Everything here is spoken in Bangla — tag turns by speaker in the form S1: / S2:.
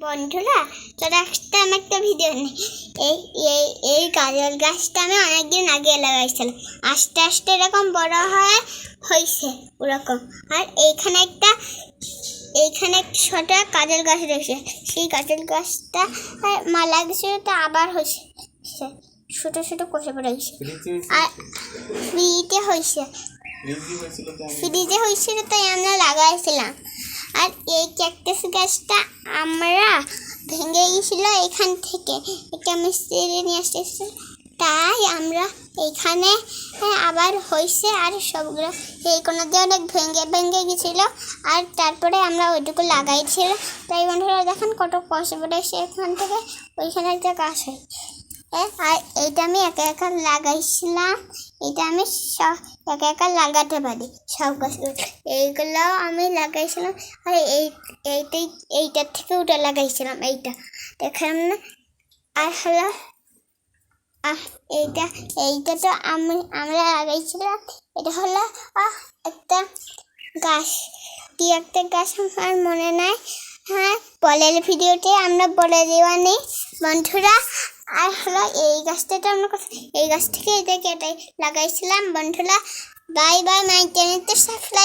S1: বন্ধুরা তোরা একটা আমি একটা ভিডিও নেই এই এই এই গাজর গাছটা আমি অনেকদিন আগে লাগাইছিলাম। আস্তে আস্তে এরকম বড় হয়ে হয়েছে ওরকম। আর এইখানে একটা এইখানে একটা ছোট কাজল গাছ রয়েছে। সেই কাজল গাছটা আহ, মালা গেছিল তো আবার হয়েছে ছোট ছোট কষে পড়ে গেছে আর ফ্রিতে হয়েছে ফ্রিজে হয়েছিল তাই আমরা লাগাইছিলাম। আর এই ক্যাকটাস গাছটা আমরা ভেঙে গেছিল এখান থেকে। একটা মিস্ত্রি নিয়ে আসতেছে। তাই আমরা এখানে হ্যাঁ, আবার হয়েছে আর সবগুলো। এই কোনো দিয়ে অনেক ভেঙে ভেঙে গেছিল আর তারপরে আমরা ওইটুকু লাগাইছিল। তাই বন্ধুরা দেখেন কত কষ্ট পড়েছে এখান থেকে ওইখানে একটা কাজ হয় হ্যাঁ, আর এইটা আমি একা একা লাগাইছিলাম। এটা আমি সব একা একা লাগাতে পারি, সব গাছগুলো এইগুলো আমি লাগাইছিলাম, আর এই, এইটাই, এইটার থেকে ওটা লাগাইছিলাম, এইটা। দেখলাম না, আর হলো এইটা এইটা তো আমি, আমরা লাগাইছিলাম। এটা হলো একটা গাছ। কি একটা গাছ আমার মনে নাই। হ্যাঁ পরের ভিডিওতে আমরা বলে দেওয়া নেই বন্ধুরা, আর হলো এই গাছটা তো আমরা এই গাছ থেকে এটা কেটে লাগাইছিলাম। বন্ধুরা বাই বাই মাই চ্যানেলটা সাবস্ক্রাইব